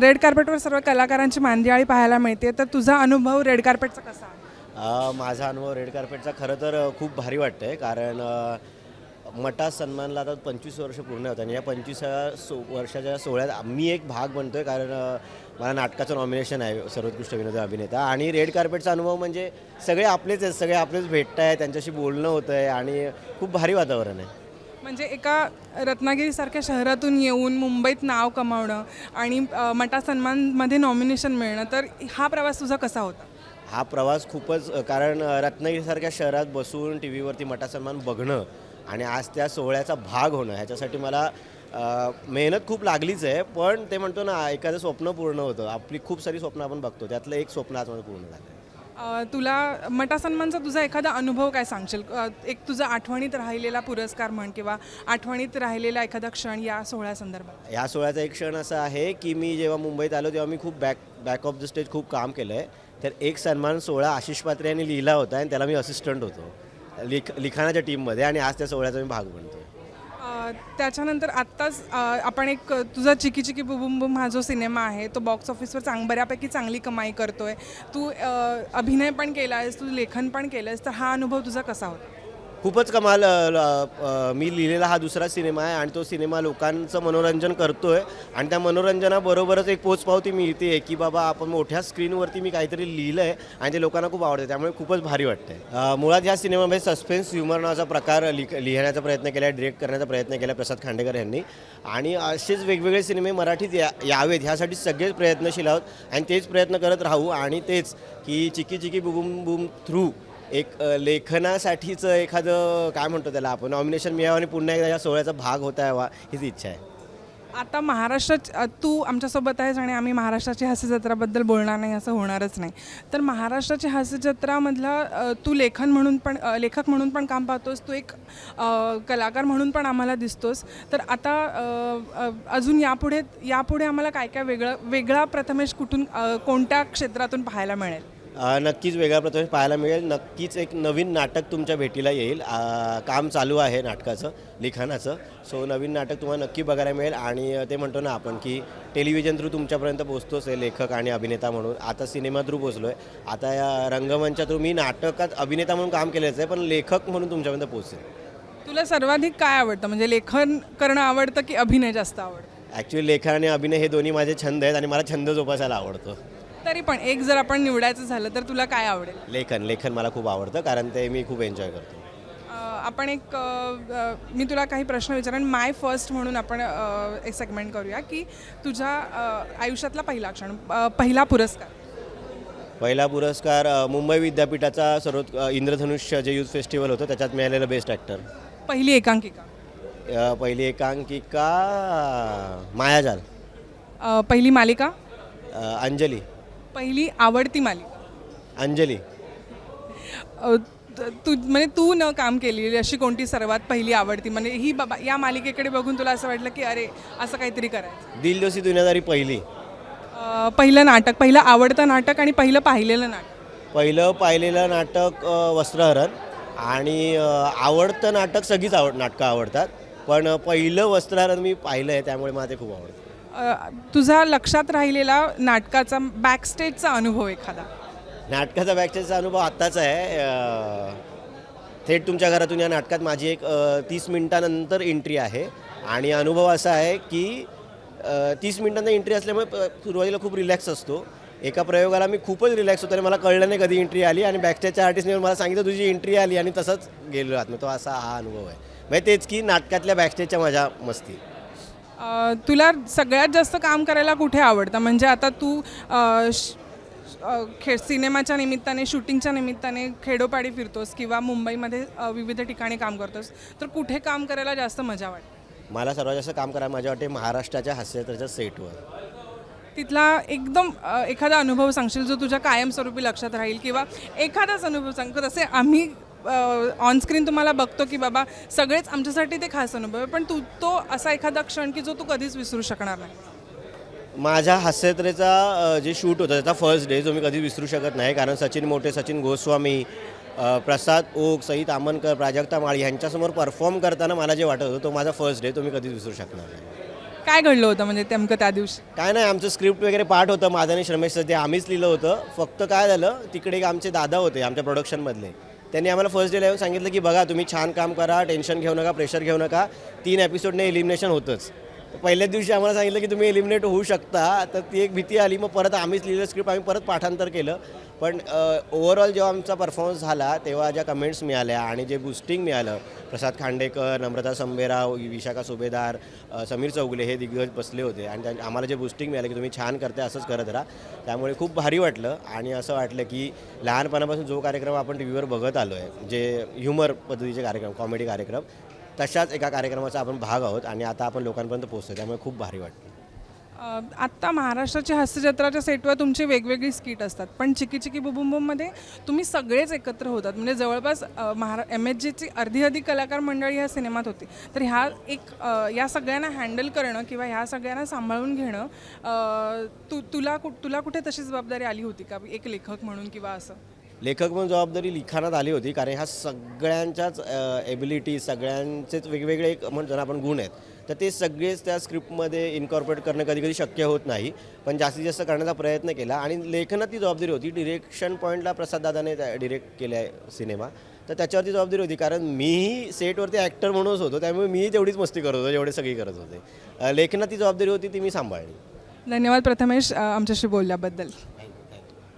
Red कार्पेटवर सर्व कलाकारांची मांदियाळी पाहायला मिळते. तर तुझा अनुभव रेड कार्पेटचा कसा? अ, माझा अनुभव रेड कार्पेटचा खरं तर अ, खूप भारी वाटतं आहे कारण अ, मटा सन्मानला आता पंचवीस वर्ष पूर्ण होतं आणि या पंचवीस सो वर्षाच्या सोहळ्यात मी एक भाग बनतो आहे कारण अ, मला नाटकाचं नॉमिनेशन आहे सर्वोत्कृष्ट विनोद अभिनेता. आणि रेड कार्पेटचा अनुभव म्हणजे सगळे आपलेच आहेत सगळे आपलेच भेटत आहे त्यांच्याशी बोलणं होतं आहे आणि खूप भारी वातावरण आहे. म्हणजे एका रत्नागिरीसारख्या शहरातून येऊन मुंबईत नाव कमावणं आणि मटा सन्मानमध्ये नॉमिनेशन मिळणं तर हा प्रवास तुझा कसा होता? हा प्रवास खूपच कारण रत्नागिरीसारख्या शहरात बसून टी व्हीवरती मटा सन्मान बघणं आणि आज त्या सोहळ्याचा भाग होणं ह्याच्यासाठी मला मेहनत खूप लागलीच आहे. पण ते म्हणतो ना एखादं स्वप्न पूर्ण होतं. आपली खूप सारी स्वप्न आपण बघतो. त्यातलं एक स्वप्न आज माझं पूर्ण झालं. तुला मटा सन्मानचा तुझा एखादा अनुभव काय सांगशील? एक तुझा आठवणीत राहिलेला पुरस्कार म्हण किंवा आठवणीत राहिलेला एखादा क्षण या सोहळ्यासंदर्भात ह्या सोहळ्याचा एक क्षण असा आहे की मी जेव्हा मुंबईत आलो तेव्हा मी खूप back back of the stage खूप काम केलं आहे तर एक सन्मान सोहळा आशिष पात्रे यांनी लिहिला होता आणि त्याला मी असिस्टंट होतो. लिख लिखाणाच्या टीममध्ये आणि आज त्या सोहळ्याचा मी भाग बनतो त्याच्यानंतर आत्ताच आपण एक तुझा चिकी चिकी बुबुम बुम हा जो सिनेमा आहे तो बॉक्स ऑफिसवर चांग बऱ्यापैकी चांगली कमाई करतोय. तू अभिनय पण केला आहेस तू लेखन पण केलं आहेस तर हा अनुभव तुझा कसा होता? खूपच कमाल मी लिहिलेला हा दुसरा सिनेमा आहे आणि तो सिनेमा लोकांचं मनोरंजन करतो आहे आणि त्या मनोरंजनाबरोबरच एक पोचपावती मिळते आहे की बाबा आपण मोठ्या स्क्रीनवरती मी काहीतरी लिहिलं आहे आणि ते लोकांना खूप आवडतं त्यामुळे खूपच भारी वाटतंय. मुळात या सिनेमामध्ये सस्पेन्स ह्युमर नावाचा प्रकार लि लिहिण्याचा प्रयत्न केला डिरेक्ट करण्याचा प्रयत्न केला प्रसाद खांडेकर यांनी. आणि असेच वेगवेगळे सिनेमे मराठीत या यावेत ह्यासाठी सगळेच प्रयत्नशील आहोत आणि तेच प्रयत्न करत राहू आणि तेच की चिकी चिकी बुबुम बुम थ्रू एक लेखनासाठीचं एखादं काय म्हणतो त्याला आपण नॉमिनेशन मिळावं आणि पुन्हा एकदा या सोहळ्याचा भाग होता यावा हीच इच्छा आहे. आता महाराष्ट्रात तू आमच्यासोबत आहेस आणि आम्ही महाराष्ट्राची हास्यजत्राबद्दल बोलणार नाही असं होणारच नाही. तर महाराष्ट्राची हास्य जत्रामधला तू लेखन म्हणून पण लेखक म्हणून पण काम पाहतोस तू एक कलाकार म्हणून पण आम्हाला दिसतोस. तर आता अजून यापुढे यापुढे आम्हाला काय काय वेगळं वेगळा प्रथमेश कुठून कोणत्या क्षेत्रातून पाहायला मिळेल? नक्कीच वेगळा प्रथमेश पाहायला मिळेल. नक्कीच एक नवीन नाटक तुमच्या भेटीला येईल. काम चालू आहे नाटकाचं लिखाणाचं. सो नवीन नाटक तुम्हाला नक्की बघायला मिळेल. आणि ते म्हणतो ना आपण की टेलिव्हिजन थ्रू तुमच्यापर्यंत पोहोचतोच आहे लेखक आणि अभिनेता म्हणून. आता सिनेमा थ्रू पोचलो आहे आता या रंगमंचा थ्रू मी नाटकात अभिनेता म्हणून काम केलेलं आहे पण लेखक म्हणून तुमच्यापर्यंत पोहोचेल. तुला सर्वाधिक काय आवडतं? म्हणजे लेखन करणं आवडतं की अभिनय जास्त आवडतं? ॲक्च्युली लेखन आणि अभिनय हे दोन्ही माझे छंद आहेत आणि मला छंद जोपासायला आवडतो. तरी पण एक जर आपण निवडायचं झालं तर तुला काय आवडेल? लेखन लेखन मला खूप आवडतं कारण ते मी खूप एन्जॉय करतो. अ, आपण एक अ, अ, मी तुला काही प्रश्न विचारेन. माय फर्स्ट म्हणून आपण अ, एक सेगमेंट करूया की तुझ्या अ, आयुष्यातला पहिला क्षण अ, पहिला पुरस्कार. पहिला पुरस्कार अ, मुंबई विद्यापीठाचा सर्वोत् अ, इंद्रधनुष्य जे यूथ फेस्टिवल होतं त्याच्यात मिळालेलं बेस्ट ॲक्टर पहिली एकांकिका. पहिली एकांकिका मायाजाल. अ, पहिली मालिका? अ, अंजली. पहिली आवडती मालिका? अंजली. अ, त- तू म्हणजे तू न काम केलेली अशी कोणती सर्वात पहिली आवडती? म्हणजे ही बाबा या मालिकेकडे बघून तुला असं वाटलं की अरे असं काहीतरी करायचं. दिल दोसी दुनियादारी पहिली. अ, पहिलं नाटक पहिलं आवडतं नाटक आणि पहिलं पाहिलेलं नाटक. पहिलं पाहिलेलं नाटक अ, वस्त्रहरण आणि अ, आवडतं नाटक सगळीच आवड नाटकं आवडतात. पण पहिलं वस्त्रहरण मी पाहिलं आहे त्यामुळे मला ते खूप आवडतं. तुझा लक्षात राहिलेला नाटकाचा बॅकस्टेजचा अनुभव एखादा? नाटकाचा बॅकस्टेजचा अनुभव आत्ताच आहे. थेट तुमच्या घरातून या नाटकात माझी एक तीस मिनिटानंतर एंट्री आहे. आणि अनुभव असा आहे की तीस मिनिटांना एंट्री असल्यामुळे सुरुवातीला खूप रिलॅक्स असतो. एका प्रयोगाला मी खूपच रिलॅक्स होतो आणि मला कळलं नाही कधी एंट्री आली. आणि बॅकस्टेजच्या आर्टिस्टने मला सांगितलं तुझी एंट्री आली. आणि तसंच गेलो आत तो असा हा अनुभव आहे. म्हणजे तेच की नाटकातल्या बॅकस्टेजच्या माझ्या मस्ती. तुला सगळ्यात जास्त काम करायला कुठे आवडतं? म्हणजे आता तू खे सिनेमाच्या निमित्ताने शूटिंगच्या निमित्ताने खेडोपाडी फिरतोस किंवा मुंबईमध्ये विविध ठिकाणी काम करतोस तर कुठे काम करायला जास्त मजा वाटते? मला सर्वात जास्त काम करायला माझ्या वाटते महाराष्ट्राच्या हास्यचित्राच्या सेटवर. तिथला एकदम एखादा अनुभव सांगशील जो तुझ्या कायमस्वरूपी लक्षात राहील किंवा एखादाच अनुभव सांग? तसे आम्ही ऑनस्क्रीन तुम्हाला बघतो की बाबा सगळेच आमच्यासाठी ते खास अनुभव आहे पण तू तो असा एखादा क्षण की जो तू कधीच विसरू शकणार नाही? माझ्या हास्यत्रेचा जे शूट होतं त्याचा फर्स्ट डे जो मी कधी विसरू शकत नाही कारण सचिन मोठे सचिन गोस्वामी प्रसाद ओक सईत आमनकर प्राजक्ता माळी यांच्यासमोर परफॉर्म करताना मला जे वाटत होतं तो माझा फर्स्ट डे तो मी कधीच विसरू शकणार नाही. काय घडलं होतं म्हणजे नेमकं त्या दिवशी? काय नाही आमचं स्क्रिप्ट वगैरे पाठ होतं माझं आणि श्रमेशचं ते आम्हीच लिहिलं होतं फक्त काय झालं तिकडे एक आमचे दादा होते आमच्या प्रोडक्शनमधले त्यांनी आम्हाला फर्स्ट डेला येऊन सांगितलं की बघा तुम्ही छान काम करा टेन्शन घेऊ नका प्रेशर घेऊ नका. तीन एपिसोडने एलिमिनेशन होतंच. पहिल्याच दिवशी आम्हाला सांगितलं की तुम्ही एलिमिनेट होऊ शकता. तर ती एक भीती आली. मग परत आम्हीच लिहिलं स्क्रिप्ट आम्ही परत पाठांतर केलं. पण ओव्हरऑल जेव्हा आमचा परफॉर्मन्स झाला तेव्हा ज्या कमेंट्स मिळाल्या आणि जे बुस्टिंग मिळालं प्रसाद खांडेकर नम्रता संबेराव विशाखा सुभेदार समीर चौगुले हे दिग्गज बसले होते. आणि आम्हाला जे बुस्टिंग मिळालं की तुम्ही छान करते असंच करत राहा. त्यामुळे खूप भारी वाटलं. आणि असं वाटलं की लहानपणापासून जो कार्यक्रम आपण टी व्हीवर बघत आलो आहे जे ह्युमर पद्धतीचे कार्यक्रम कॉमेडी कार्यक्रम तशाच एका कार्यक्रमाचा आपण भाग आहोत आणि आता आपण लोकांपर्यंत पोहोचतो त्यामुळे खूप भारी वाटतं. आत्ता महाराष्ट्राची हास्यजत्राच्या सेटवर तुमची वेगवेगळी स्किट असतात पण चिकी चिकी बुबुंबुममध्ये तुम्ही सगळेच एकत्र होतात. म्हणजे जवळपास महारा एम एच जीची अर्धी अधिक कलाकार मंडळी ह्या सिनेमात होती. तर ह्या एक या सगळ्यांना हँडल करणं किंवा ह्या सगळ्यांना सांभाळून घेणं तु तू तुला कु तुला कुठे तशी जबाबदारी आली होती का? एक लेखक म्हणून किंवा असं? लेखक म्हणून जबाबदारी लिखाणात आली होती कारण ह्या सगळ्यांच्याच एबिलिटी सगळ्यांचेच वेगवेगळे एक म्हणतो ना आपण गुण आहेत तर ते सगळेच त्या स्क्रिप्टमध्ये इन्कॉर्पोरेट करणं कधी कधी शक्य होत नाही. पण जास्तीत जास्त करण्याचा प्रयत्न केला आणि लेखनात ती जबाबदारी होती. डिरेक्शन पॉईंटला प्रसाददादाने डिरेक्ट केला आहे सिनेमा तर त्याच्यावरती जबाबदारी होती कारण मीही सेटवरती ॲक्टर म्हणूनच होतो त्यामुळे मीही तेवढीच मस्ती करत होतो जेवढे सगळी करत होते. लेखनात ती जबाबदारी होती ती मी सांभाळली. धन्यवाद प्रथमेश आमच्याशी बोलल्याबद्दल.